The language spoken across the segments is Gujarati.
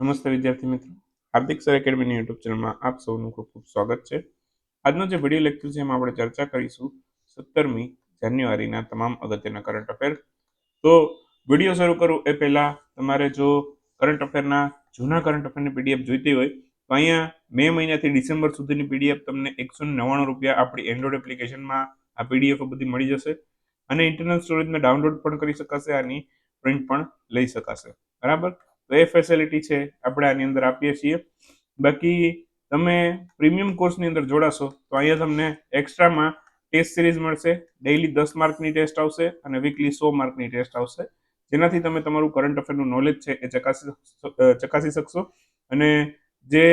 નમસ્તે વિદ્યાર્થી મિત્રો. હાર્દિક સર એકેડમીની યુટ્યુબ ચેનલમાં આપ સૌનું ખૂબ ખૂબ સ્વાગત છે. આજનો જે વીડિયો લેક્ચર છે એમાં આપણે ચર્ચા કરીશું સત્તરમી જાન્યુઆરીના તમામ અગત્યના કરંટ અફેર તો વીડિયો શરૂ કરું એ પહેલાં તમારે જો કરંટ અફેરના જૂના કરંટ અફેરની પીડીએફ જોઈતી હોય, તો અહીંયા મે મહિનાથી ડિસેમ્બર સુધીની પીડીએફ તમને એકસો નવ્વાણું રૂપિયા આપણી એન્ડ્રોઈડ એપ્લિકેશનમાં આ પીડીએફ બધી મળી જશે. અને ઇન્ટરનલ સ્ટોરેજમાં ડાઉનલોડ પણ કરી શકાશે આની પ્રિન્ટ પણ લઈ શકાશે. બરાબર? તો એ ફેસિલિટી છે, આપણે આની અંદર આપીએ છીએ. બાકી તમે પ્રીમિયમ કોર્સની અંદર જોડાશો, તો અહીંયા તમને એક્સ્ટ્રામાં ટેસ્ટ સિરીઝ મળશે ડેઇલી દસ માર્કની ટેસ્ટ આવશે અને વીકલી સો માર્કની ટેસ્ટ આવશે. જેનાથી તમે તમારું કરંટ અફેરનું નોલેજ છે, એ ચકાસી ચકાસી શકશો. અને જે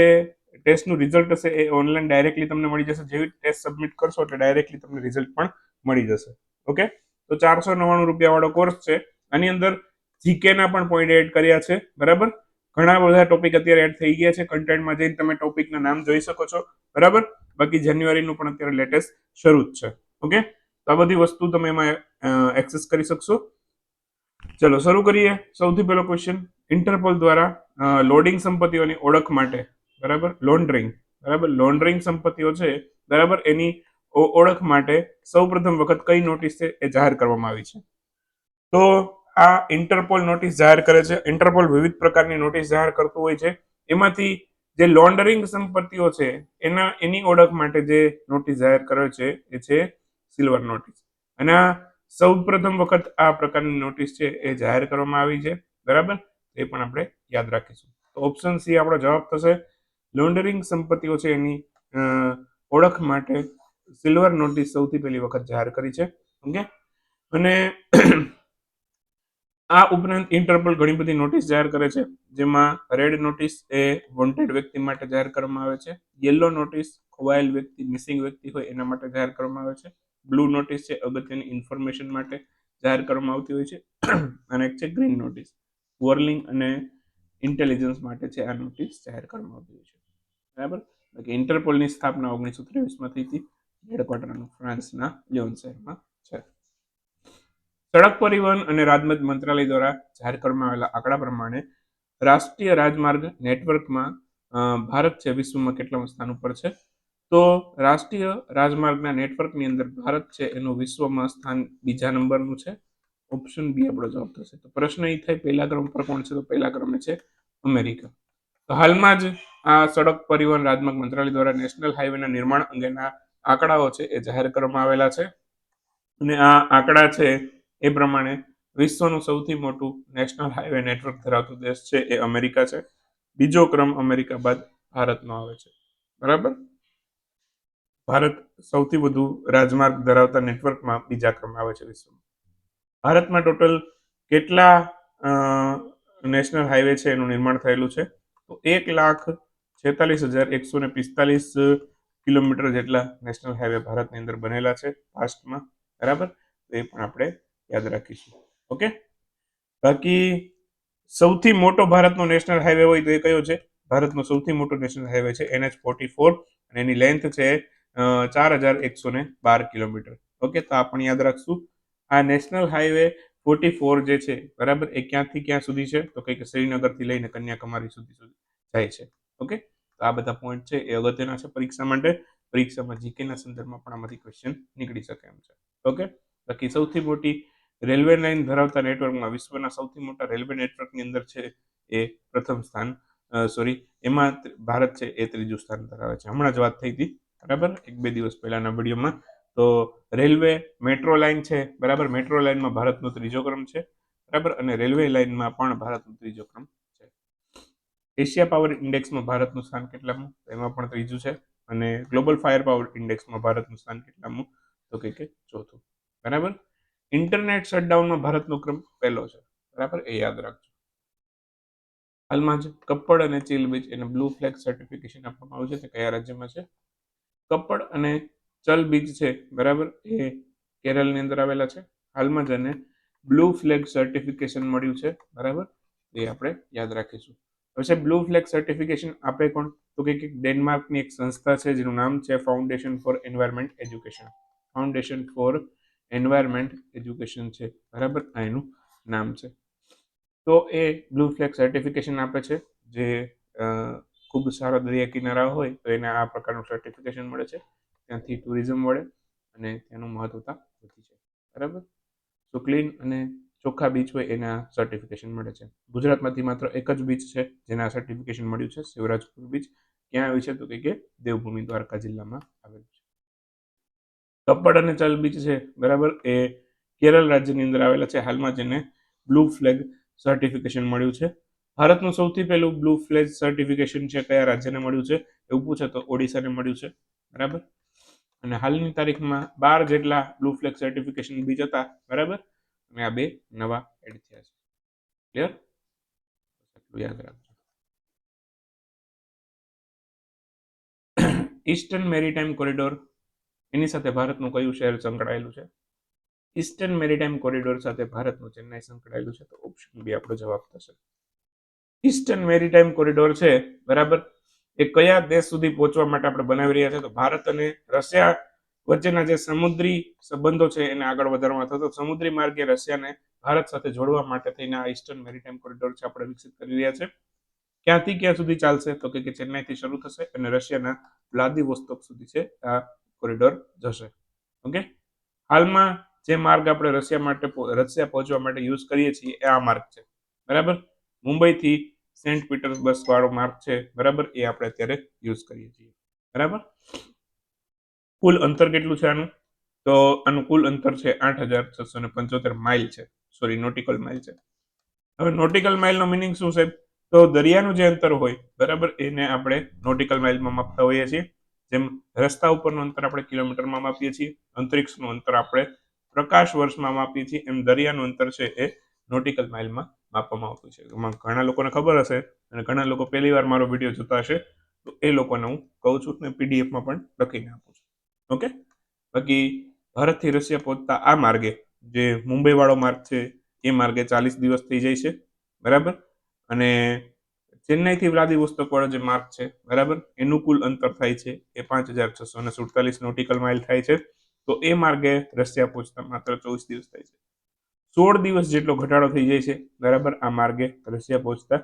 ટેસ્ટનું રિઝલ્ટ હશે, એ ઓનલાઈન ડાયરેક્ટલી તમને મળી જશે. જેવી ટેસ્ટ સબમિટ કરશો, એટલે ડાયરેક્ટલી તમને રિઝલ્ટ પણ મળી જશે. ઓકે? તો ચારસો નવ્વાણું રૂપિયાવાળો કોર્સ છે. આની અંદર જીકેના પણ પોઈન્ટ એડ કર્યા છે, બરાબર? ઘણા બધા ટોપિક અત્યારે એડ થઈ ગયા છે કન્ટેન્ટમાં જઈને તમે ટોપિકના નામ જોઈ શકો છો, બરાબર? બાકી જાન્યુઆરીનું પણ અત્યારે લેટેસ્ટ શરૂ જ છે ઓકે તો આ બધી વસ્તુ તમે એમાં એક્સેસ કરી શકશો. ચલો, શરૂ કરીએ. સૌથી પહેલો ક્વેશ્ચન ઇન્ટરપોલ દ્વારા લોડિંગ સંપત્તિઓની ઓળખ માટે, બરાબર? લોન્ડરિંગ બરાબર? લોન્ડરિંગ સંપત્તિઓ છે, બરાબર? એની ઓળખ માટે સૌપ્રથમ વખત કઈ નોટિસ છે એ જાહેર કરવામાં આવી છે? તો આ ઇન્ટરપોલ નોટિસ જાહેર કરે છે. ઇન્ટરપોલ વિવિધ પ્રકારની નોટિસ જાહેર કરતું હોય છે. એમાંથી જે લોન્ડરિંગ સંપત્તિઓ છે, એના, એની ઓળખ માટે જે નોટિસ જાહેર કરે છે, એ છે સિલ્વર નોટિસ અને આ સૌ પ્રથમ વખત આ પ્રકારની નોટિસ છે, એ જાહેર કરવામાં આવી છે. બરાબર? એ પણ આપણે યાદ રાખીશું. તો ઓપ્શન સી આપણો જવાબ થશે. લોન્ડરિંગ સંપત્તિઓ છે, એની ઓળખ માટે સિલ્વર નોટિસ સૌથી પહેલી વખત જાહેર કરી છે. ઓકે અને આ ઉપરાંત ઇન્ટરપોલ ઘણી બધી નોટિસ જાહેર કરે છે, જેમાં રેડ નોટિસ એ વોન્ટેડ વ્યક્તિ માટે જાહેર કરવામાં આવે છે યલો નોટિસ ખોવાયેલ વ્યક્તિ મિસિંગ વ્યક્તિ હોય એના માટે જાહેર કરવામાં આવે છે બ્લુ નોટિસ છે અગત્યની ઇન્ફોર્મેશન માટે જાહેર કરવામાં આવતી હોય છે, અને એક છે ગ્રીન નોટિસ વોર્લિંગ અને ઇન્ટેલિજન્સ માટે છે આ નોટિસ જાહેર કરવામાં આવતી હોય છે. બરાબર? બાકી ઇન્ટરપોલની સ્થાપના ઓગણીસો ત્રેવીસમાં થઈ હતી હેડક્વાર્ટરનું ફ્રાન્સના, લિયોન શહેરમાં. સડક પરિવહન અને રાજમાર્ગ મંત્રાલય દ્વારા જાહેર કરવામાં આવેલા આંકડા પ્રમાણે રાષ્ટ્રીય રાજમાર્ગ નેટવર્કમાં ભારત છે વિશ્વમાં કેટલામાં સ્થાન ઉપર છે? તો રાષ્ટ્રીય રાજમાર્ગના નેટવર્કની અંદર ભારત છે એનું વિશ્વમાં સ્થાન બીજા નંબરનું છે. ઓપ્શન બી આપણો જવાબ થશે. તો પ્રશ્ન એ થાય, પહેલા ક્રમ પર કોણ છે? તો પહેલા ક્રમે છે અમેરિકા. તો હાલમાં જ આ સડક પરિવહન રાજમાર્ગ મંત્રાલય દ્વારા નેશનલ હાઈવેના નિર્માણ અંગેના આંકડાઓ છે એ જાહેર કરવામાં આવેલા છે. અને આ આંકડા છે એ પ્રમાણે વિશ્વનું સૌથી મોટું નેશનલ હાઈવે નેટવર્ક ધરાવતો દેશ છે એ અમેરિકા છે. બીજો ક્રમ અમેરિકા બાદ ભારતનો આવે છે. બરાબર? ભારત સૌથી વધુ રાજમાર્ગ ધરાવતા નેટવર્કમાં બીજા ક્રમ આવે છે વિશ્વમાં. ભારતમાં ટોટલ કેટલા નેશનલ હાઈવે છે એનું નિર્માણ થયેલું છે? તો એક લાખ છેતાલીસ હજાર એકસો ને પિસ્તાલીસ કિલોમીટર જેટલા નેશનલ હાઈવે ભારતની અંદર બનેલા છે પાસ્ટમાં. બરાબર? એ પણ આપણે યાદ રાખીશું. ઓકે? બાકી સૌથી મોટો ભારતનો નેશનલ હાઈવે હોય તો એ કયો છે? ભારતનો સૌથી મોટો નેશનલ હાઈવે છે એનએચ ફોર્ટી ફોર અને એની લેન્થ છે ચાર હજાર એકસો ને બાર કિલોમીટર. ઓકે? તો આ પણ યાદ રાખશું. આ નેશનલ હાઈવે ફોર્ટી ફોર જે છે, બરાબર? એ ક્યાંથી ક્યાં સુધી છે? તો કંઈક શ્રીનગરથી લઈને કન્યાકુમારી સુધી સુધી જાય છે. ઓકે? તો આ બધા પોઈન્ટ છે, એ અગત્યના છે પરીક્ષા માટે. પરીક્ષામાં જીકેના સંદર્ભમાં પણ આમાંથી ક્વેશ્ચન નીકળી શકે એમ છે. ઓકે? બાકી સૌથી મોટી રેલવે લાઇન ધરાવતા નેટવર્કમાં વિશ્વના સૌથી મોટા રેલવે નેટવર્કની અંદર છે એ પ્રથમ સ્થાન સોરી એમાં ભારત છે એ ત્રીજું સ્થાન ધરાવે છે. હમણાં જ વાત થઈ હતી, બરાબર? એક બે દિવસ પહેલાના વિડીયોમાં. તો રેલવે મેટ્રો લાઇન છે, બરાબર? મેટ્રો લાઇનમાં ભારતનો ત્રીજો ક્રમ છે, બરાબર? અને રેલવે લાઇનમાં પણ ભારતનો ત્રીજો ક્રમ છે. એશિયા પાવર ઇન્ડેક્સમાં ભારતનું સ્થાન કેટલામું? એમાં પણ ત્રીજું છે. અને ગ્લોબલ ફાયર પાવર ઇન્ડેક્સમાં ભારતનું સ્થાન કેટલામું? તો કે ચોથું. બરાબર? ઇન્ટરનેટ શટડાઉનમાં ભારતનો ક્રમ પહેલો છે. બરાબર? એ યાદ રાખજો. હાલમાં જ કપ્પડ અને ચીલ બીચ એને બ્લુ ફ્લેગ સર્ટિફિકેશન આપવામાં આવ્યું છે. તે કયા રાજ્યમાં છે? કપ્પડ અને ચલ બીચ છે. બરાબર? એ કેરળની અંદર આવેલા છે. હાલમાં જ એને બ્લુ ફ્લેગ સર્ટિફિકેશન મળ્યું છે. બરાબર? એ આપણે યાદ રાખીશું. પછી બ્લુ ફ્લેગ સર્ટિફિકેશન આપે કોણ? તો કે ડેનમાર્કની એક સંસ્થા છે, જેનું નામ છે foundation for environment education foundation for environment education છે. બરાબર? આ એનું નામ છે. તો એ બ્લુ ફ્લેગ સર્ટિફિકેશન આપે છે, જે ખૂબ સારા દરિયા કિનારા હોય, તો એને આ પ્રકારનું સર્ટિફિકેશન મળે છે. ત્યાંથી ટુરિઝમ મળે અને તેનું મહત્વતા વધી છે. બરાબર? તો ક્લીન અને ચોખ્ખા બીચ હોય, એના સર્ટિફિકેશન મળે છે. ગુજરાતમાંથી માત્ર એક જ બીચ છે, જેના સર્ટિફિકેશન મળ્યું છે, શિવરાજપુર બીચ ક્યાં આવ્યું છે તો કે દેવભૂમિ દ્વારકા જિલ્લામાં આવેલું છે. કપ્પડ અને ચલ બીચ છે, બરાબર? એ કેરળ રાજ્યની અંદર આવેલા છે. હાલમાં જેને બ્લુ ફ્લેગ સર્ટિફિકેશન મળ્યું છે. ભારતનું સૌથી પહેલું બ્લુ ફ્લેગ સર્ટિફિકેશન છે કયા રાજ્યને મળ્યું છે? એવું પૂછે તો ઓડિશાને મળ્યું છે, બરાબર? અને હાલની તારીખમાં બાર જેટલા બ્લુ ફ્લેગ સર્ટિફિકેશન બીજ હતા, બરાબર? અને આ બે નવા એડ થયા છે. ક્લિયર યાદ રાખજો. ઈસ્ટર્ન મેરીટાઈમ કોરિડોર એની સાથે ભારતનું કયું શહેર સંકળાયેલું છે? ઈસ્ટર્ન મેરીટાઈમ કોરિડોર સાથે ભારતનું ચેન્નાઈ સંકળાયેલું છે, તો ઓપ્શન બી આપણો જવાબ થશે. ઈસ્ટર્ન મેરીટાઈમ કોરિડોર છે, બરાબર? એ કયા દેશ સુધી પહોંચવા માટે આપણે બનાવી રહ્યા છે? તો ભારત અને રશિયા વચ્ચેના જે સમુદ્રી સંબંધો છે, એને આગળ વધારવા થતો સમુદ્રી માર્ગે રશિયાને ભારત સાથે જોડવા માટે થઈને આ ઈસ્ટર્ન મેરીટાઈમ કોરિડોર છે, આપણે વિકસિત કરી રહ્યા છે. ક્યાંથી ક્યાં સુધી ચાલશે? તો કે ચેન્નાઈથી શરૂ થશે અને રશિયાના વ્લાદિવોસ્તોક સુધી છે, આ કોરિડોર જશે. ઓકે? હાલમાં જે માર્ગ આપણે રશિયા માટે રશિયા પહોંચવા માટે યુઝ કરીએ છીએ એ આ માર્ગ છે. બરાબર? મુંબઈથી સેન્ટ પીટર્સબર્ગ વાળો માર્ગ છે. બરાબર? એ આપણે અત્યારે યુઝ કરીએ છીએ. બરાબર? કુલ અંતર કેટલું છે આનું? તો આનું કુલ અંતર છે આઠ હજાર છસો ને પંચોતેર માઇલ છે. સોરી, નોટિકલ માઇલ છે. હવે નોટિકલ માઇલનો મિનિંગ શું છે? તો દરિયાનું જે અંતર હોય, બરાબર? એને આપણે નોટિકલ માઇલમાં માપતા હોઈએ છીએ. જેમ રસ્તા ઉપરનું અંતર આપણે કિલોમીટરમાં માપીએ છીએ, અંતરિક્ષનું અંતર આપણે પ્રકાશ વર્ષમાં માપીએ છીએ, એમ દરિયાનું અંતર છે એ નોટિકલ માઇલમાં માપવામાં આવતું છે. ઘણા લોકોને ખબર હશે અને ઘણા લોકો પહેલી વાર મારો વીડિયો જોતા હશે, તો એ લોકોને હું કહું છું ને પીડીએફમાં પણ લખીને આપું છું. ઓકે? બાકી ભારતથી રશિયા પહોંચતા આ માર્ગે, જે મુંબઈવાળો માર્ગ છે, એ માર્ગે ચાલીસ દિવસ થઈ જાય છે. બરાબર? અને ચેન્નાઈથી વ્લાદિવોસ્તોક વાળો જે માર્ગ છે, બરાબર? એનું કુલ અંતર થાય છે એ પાંચ હજાર છસો અને સુડતાલીસ નોટિકલ માઇલ થાય છે. તો એ માર્ગે રશિયા પહોંચતા માત્ર ચોવીસ દિવસ થાય છે. સોળ દિવસ જેટલો ઘટાડો થઈ જાય છે, બરાબર? આ માર્ગે રશિયા પહોંચતા.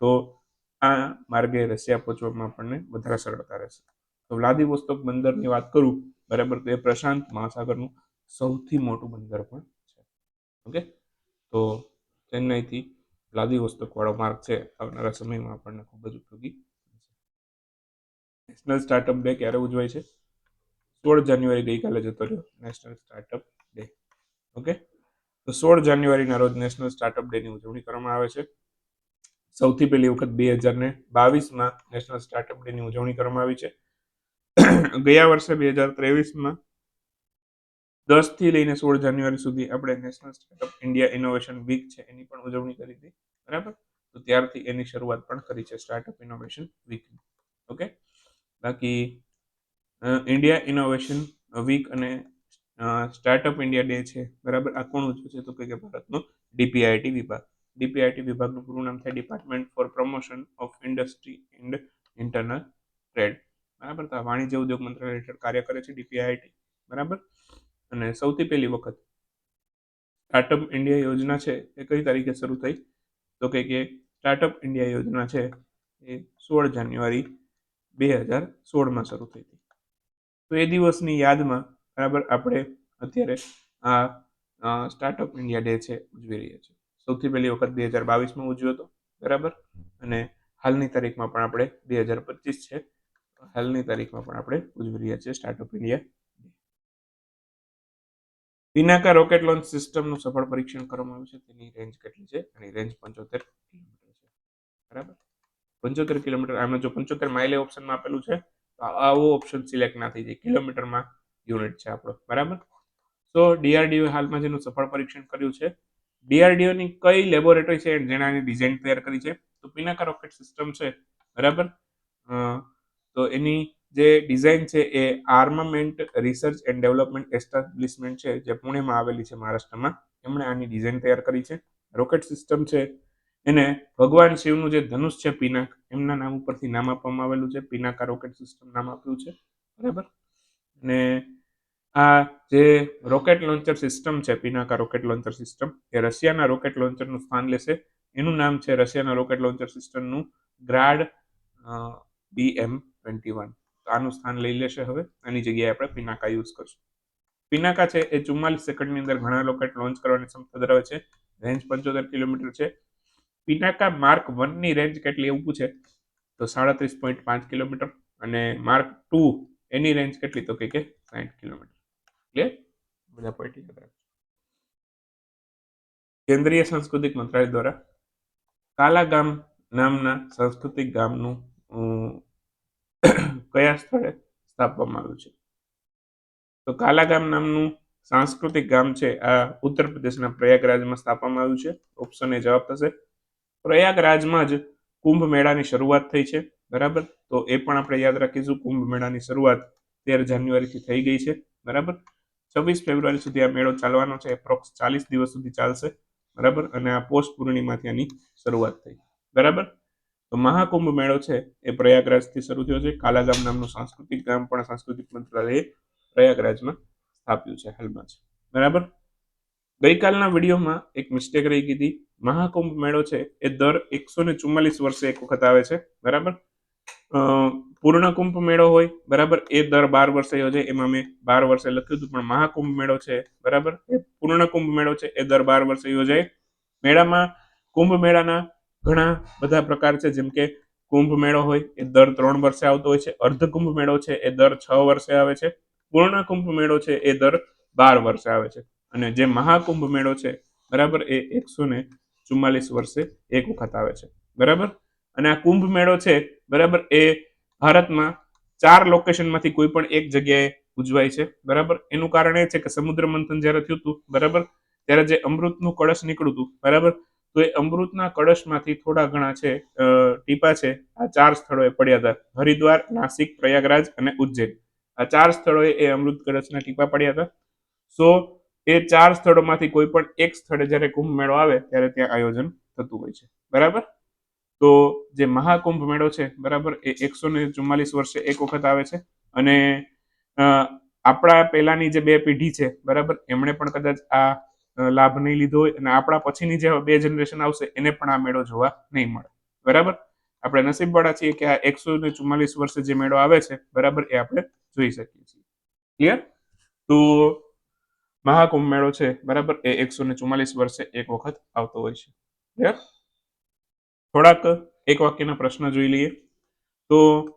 તો આ માર્ગે રશિયા પહોંચવામાં આપણને વધારે સરળતા રહેશે. તો વ્લાદિવોસ્તોક બંદરની વાત કરું, બરાબર? તો એ પ્રશાંત મહાસાગરનું સૌથી મોટું બંદર પણ છે. ઓકે? તો ચેન્નાઈથી વાળો માર્ગ છે આવનારા સમયમાં આપણને ખૂબ જ ઉપયોગી નેશનલ સ્ટાર્ટઅપ ડે ક્યારે ઉજવાય છે? સોળ જાન્યુઆરી ગઈકાલે જતો રહ્યો નેશનલ સ્ટાર્ટઅપ ડે ઓકે તો સોળ જાન્યુઆરીના રોજ નેશનલ સ્ટાર્ટઅપ ડેની ઉજવણી કરવામાં આવે છે. સૌથી પહેલી વખત બે હજાર ને બાવીસમાં નેશનલ સ્ટાર્ટઅપ ડેની ઉજવણી કરવામાં આવી છે. ગયા વર્ષે બે હજાર ત્રેવીસમાં દસથી લઈને સોળ જાન્યુઆરી સુધી આપણે national startup India innovation week છે એની પણ ઉજવણી કરી હતી. બરાબર? તો ત્યારથી એની શરૂઆત પણ કરી છે સ્ટાર્ટઅપ ઇનોવેશન વીકની ઓકે બાકી ઇન્ડિયા ઇનોવેશન વીક અને સ્ટાર્ટઅપ ઇન્ડિયા ડે છે, બરાબર? આ કોણ ઉજવે છે? તો કે ભારતનો ડીપીઆઈટી વિભાગ. ડીપીઆઈટી વિભાગનું પૂરું નામ થાય department for promotion of industry and internal trade બરાબર? તો વાણિજ્ય ઉદ્યોગ મંત્રાલય હેઠળ કાર્ય કરે છે ડીપીઆઈટી બરાબર? અને સૌથી પહેલી વખત સ્ટાર્ટઅપ ઇન્ડિયા યોજના છે, એ કઈ તારીખે શરૂ થઈ? તો કે કે સ્ટાર્ટઅપ ઇન્ડિયા યોજના છે એ સોળ જાન્યુઆરી બે હજાર સોળમાં શરૂ થઈ હતી. તો એ દિવસની યાદમાં બરાબર આપણે અત્યારે આ સ્ટાર્ટઅપ ઇન્ડિયા ડે છે ઉજવી રહ્યા છીએ. સૌથી પહેલી વખત બે હજાર બાવીસમાં ઉજવ્યો હતો, બરાબર? અને હાલની તારીખમાં પણ આપણે બે હજાર પચીસ છે. હાલની તારીખમાં પણ આપણે ઉજવી રહ્યા છીએ startup India Pinaka rocket launch સિસ્ટમનું સફળ પરીક્ષણ કરવામાં આવ્યું છે. તેની રેન્જ કેટલી છે? એની રેન્જ પંચોતેર કિલોમીટર છે. બરાબર? પંચોતેર કિલોમીટર. આમાં જો પંચોતેર માઇલે ઓપ્શનમાં આપેલું છે, તો આવો ઓપ્શન સિલેક્ટ ના થઈ જાય. કિલોમીટરમાં યુનિટ છે આપણો. બરાબર? તો ડીઆરડીઓ હાલમાં જેનું સફળ પરીક્ષણ કર્યું છે ડીઆરડીઓની કઈ લેબોરેટરી છે જેણે આની ડિઝાઇન તૈયાર કરી છે? તો પિનાકા રોકેટ સિસ્ટમ છે. બરાબર? તો એની જે ડિઝાઇન છે એ armament research and development establishment છે, જે પુણેમાં આવેલી છે મહારાષ્ટ્રમાં. એમણે આની ડિઝાઇન તૈયાર કરી છે. રોકેટ સિસ્ટમ છે. એને ભગવાન શિવનું જે ધનુષ છે, પિનાક, એમના નામ ઉપરથી નામ આપવામાં આવેલું છે. પિનાકા રોકેટ સિસ્ટમ નામ આપ્યું છે. બરાબર? અને આ જે રોકેટ લોન્ચર સિસ્ટમ છે, પિનાકા રોકેટ લોન્ચર સિસ્ટમ એ રશિયાના રોકેટ લોન્ચરનું સ્થાન લેશે. એનું નામ છે રશિયાના રોકેટ લોન્ચર સિસ્ટમનું ગ્રાડ બી એમ ટ્વેન્ટી વન આનું સ્થાન લઈ લેશે હવે. આની જગ્યાએ આપણે પિનાકા યુઝ કરશું. પિનાકા છે એ ચુમ્માલીસ સેકન્ડની અંદર ઘણા રોકેટ લોન્ચ કરવાની ક્ષમતા ધરાવે છે. રેન્જ પંચોતેર કિલોમીટર છે. પિનાકા માર્ક વનની રેન્જ કેટલી એવું પૂછે? તો સાડત્રીસ પોઈન્ટ પાંચ કિલોમીટર. અને માર્ક ટુ એની રેન્જ કેટલી? તો કે સાઠ કિલોમીટર. ક્લિયર બધા પોઈન્ટ કેન્દ્રીય સાંસ્કૃતિક મંત્રાલય દ્વારા કાલા ગામ નામના સાંસ્કૃતિક ગામનું કયા સ્થળે સ્થાપવામાં આવ્યું છે? તો કાલા ગામ નામનું સાંસ્કૃતિક ગામ છે. આ ઉત્તર પ્રદેશના પ્રયાગરાજમાં સ્થાપવામાં આવ્યું છે. ઓપ્શન એ જવાબ થશે. પ્રયાગરાજમાં જ કુંભ મેળાની શરૂઆત થઈ છે. બરાબર? તો એ પણ આપણે યાદ રાખીશું. કુંભ મેળાની શરૂઆત તેર જાન્યુઆરીથી થઈ ગઈ છે. બરાબર? છવ્વીસ ફેબ્રુઆરી સુધી આ મેળો ચાલવાનો છે. એપ્રોક્સ ચાલીસ દિવસ સુધી ચાલશે. બરાબર? અને આ પોષ પૂર્ણિમાથી આની શરૂઆત થઈ. બરાબર? તો મહાકુંભ મેળો છે એ પ્રયાગરાજથી શરૂ થયો છે. કાલાગામ નામનું સાંસ્કૃતિક ગામ પણ સાંસ્કૃતિક મંત્રાલયે પ્રયાગરાજમાં સ્થાપ્યું છે, હાલમાં છે બરાબર? ગઈકાલના વિડીયોમાં એક મિસ્ટેક રહી હતી. મહાકુંભ મેળો છે એ દર એકસો ને ચુમ્માલીસ વર્ષે એક વખત આવે છે. બરાબર? પૂર્ણ કુંભ મેળો હોય, બરાબર? એ દર બાર વર્ષે યોજાય એમાં મેં બાર વર્ષે લખ્યું હતું, પણ મહાકુંભ મેળો છે, બરાબર? એ પૂર્ણ કુંભ મેળો છે, એ દર બાર વર્ષે યોજાય મેળામાં કુંભ મેળાના ઘણા બધા પ્રકાર છે, જેમ કે કુંભ મેળો હોય, એ દર ત્રણ વર્ષે આવતો હોય છે. અર્ધ કુંભ મેળો છે, એ દર છ વર્ષે આવે છે. પૂર્ણ કુંભ મેળો છે, એ દર બાર વર્ષે આવે છે. અને જે મહાકુંભ મેળો છે, બરાબર, એ એકસો ને ચુમ્માલીસ વર્ષે એક વખત આવે છે. બરાબર? અને આ કુંભ મેળો છે, બરાબર, એ ભારતમાં ચાર લોકેશનમાંથી કોઈ પણ એક જગ્યાએ ઉજવાય છે. બરાબર? એનું કારણ એ છે કે સમુદ્ર મંથન જ્યારે થયું હતું, બરાબર? ત્યારે જે અમૃતનું કળશ નીકળ્યું હતું, બરાબર? તો એ અમૃતના કળશમાંથી થોડા ઘણા છે ટીપા છે. આ ચાર સ્થળોએ પડ્યા હતા. હરિદ્વાર, નાસિક, પ્રયાગરાજ અને ઉજ્જૈન. આ ચાર સ્થળોએ એ અમૃત કળશના ટીપા પડ્યા હતા. સો, એ ચાર સ્થળોમાંથી કોઈ પણ એક સ્થળે જ્યારે કુંભ મેળો આવે, ત્યારે ત્યાં આયોજન થતું હોય છે. બરાબર? તો જે મહાકુંભ મેળો છે, બરાબર, એ એકસો ને ચુમ્માલીસ વર્ષે એક વખત આવે છે. અને આપણા પહેલાની જે બે પેઢી છે, બરાબર, એમણે પણ કદાચ આ લાભ નહીં લીધો હોય અને આપણા પછીની જે બે જનરેશન આવશે એને પણ આ મેળો જોવા નહીં મળે. બરાબર? આપણે નસીબવાળા છીએ કે આ એકસો ને ચુમ્માલીસ વર્ષે જે મેળો આવે છે, બરાબર, એ આપણે જોઈ શકીએ છીએ. ક્લિયર તો મહાકુંભ મેળો છે, બરાબર, એ એકસો ને ચુમ્માલીસ વર્ષે એક વખત આવતો હોય છે. ક્લિયર થોડાક એક વાક્યના પ્રશ્ન જોઈ લઈએ. તો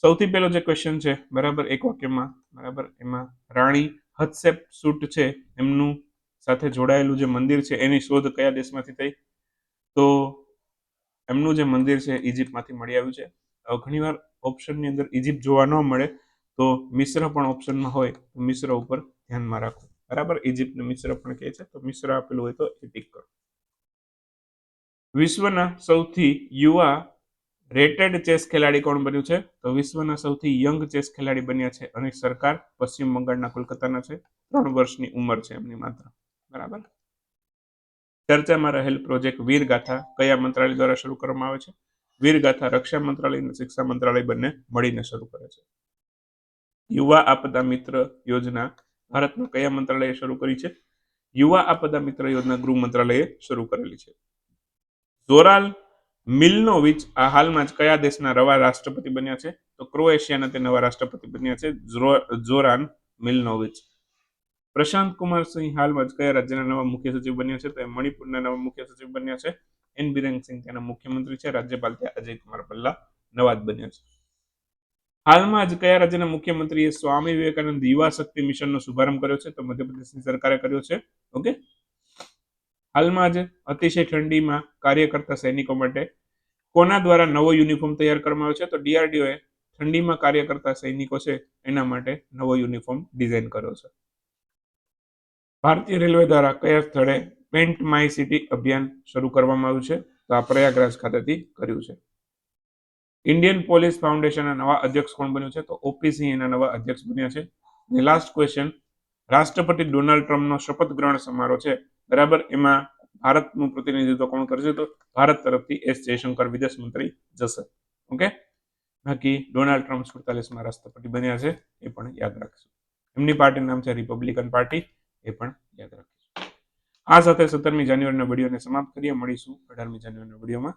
સૌથી પહેલો જે ક્વેશ્ચન છે, બરાબર, એક વાક્યમાં, બરાબર, એમાં રાણી હદસેપ સૂટ છે, એમનું સાથે જોડાયેલું જે મંદિર છે, એની શોધ કયા દેશમાંથી થઈ? તો એમનું જે મંદિર છે ઇજિપ્તમાંથી મળી આવ્યું છે. ઘણીવાર ઓપ્શનની અંદર ઇજિપ્ત જોવા ન મળે, તો મિશ્ર પણ ઓપ્શનમાં હોય, તો મિશ્ર ઉપર ધ્યાનમાં રાખો. બરાબર? ઇજિપ્તને મિશ્ર પણ કહે છે, તો મિશ્ર આપેલું હોય તો એ ટીક કરો. વિશ્વના સૌથી યુવા રેટેડ ચેસ ખેલાડી કોણ બન્યું છે? તો વિશ્વના સૌથી યંગ ચેસ ખેલાડી બન્યા છે, અને સરકાર પશ્ચિમ બંગાળના કોલકાતાના છે. ત્રણ વર્ષની ઉંમર છે એમની માત્ર. બરાબર? ચર્ચામાં રહેલ પ્રોજેક્ટ વીરગાથા કયા મંત્રાલય દ્વારા શરૂ કરવામાં આવે છે? વીરગાથા રક્ષા મંત્રાલય અને શિક્ષા મંત્રાલય બંને મળીને શરૂ કરે છે. યુવા આપદા મિત્ર યોજના ભારતના કયા મંત્રાલયે શરૂ કરી છે? યુવા આપદા મિત્ર યોજના ગૃહ મંત્રાલયે શરૂ કરેલી છે. ઝોરાલ મિલનોવિચ આ હાલમાં જ કયા દેશના નવા રાષ્ટ્રપતિ બન્યા છે? તો ક્રોએશિયાના તે નવા રાષ્ટ્રપતિ બન્યા છે ઝ્રો- ઝોરાન મિલનોવિચ. પ્રશાંત કુમાર સિંહ હાલમાં જ કયા રાજ્યના નવા મુખ્ય સચિવ બન્યા છે? તો એ મણિપુરના નવા મુખ્ય સચિવ બન્યા છે. એન બિરેન સિંહ મુખ્યમંત્રી છે. રાજ્યપાલ ત્યાં અજય કુમાર ભલ્લા નવા જ બન્યા છે. હાલમાં જ કયા રાજ્યના મુખ્યમંત્રીએ સ્વામી વિવેકાનંદ યુવા શક્તિ મિશનનો શુભારંભ કર્યો છે? તો મધ્યપ્રદેશની સરકારે કર્યો છે. ઓકે? હાલમાં જ અતિશય ઠંડીમાં કાર્ય કરતા સૈનિકો માટે કોના દ્વારા નવો યુનિફોર્મ તૈયાર કરવામાં આવ્યો છે? તો ડીઆરડીઓ એ ઠંડીમાં કાર્ય કરતા સૈનિકો છે એના માટે નવો યુનિફોર્મ ડિઝાઇન કર્યો છે. ભારતીય રેલવે દ્વારા કયા સ્થળે પેન્ટ માય સિટી અભિયાન શરૂ કરવામાં આવ્યું છે? તો આ પ્રયાગરાજ ખાતેથી કર્યું છે. ઇન્ડિયન પોલીસ ફાઉન્ડેશનના નવા અધ્યક્ષ કોણ બન્યું છે? તો ઓપીસી એના નવા અધ્યક્ષ બન્યા છે. અને લાસ્ટ ક્વેશ્ચન રાષ્ટ્રપતિ ડોનાલ્ડ ટ્રમ્પનો શપથ ગ્રહણ સમારોહ છે. બરાબર? એમાં ભારતનું પ્રતિનિધિત્વ કોણ કરશે? તો ભારત તરફથી એસ જયશંકર, વિદેશ મંત્રી જશે. ઓકે? બાકી ડોનાલ્ડ ટ્રમ્પ સુડતાલીસમાં રાષ્ટ્રપતિ બન્યા છે, એ પણ યાદ રાખશું. એમની પાર્ટીનું નામ છે રિપબ્લિકન પાર્ટી એ પણ યાદ રાખીશું. આ સાથે સત્તરમી જાન્યુઆરીના વિડીયોને સમાપ્ત કરીએ. મળીશું અઢારમી જાન્યુઆરીના વિડીયોમાં.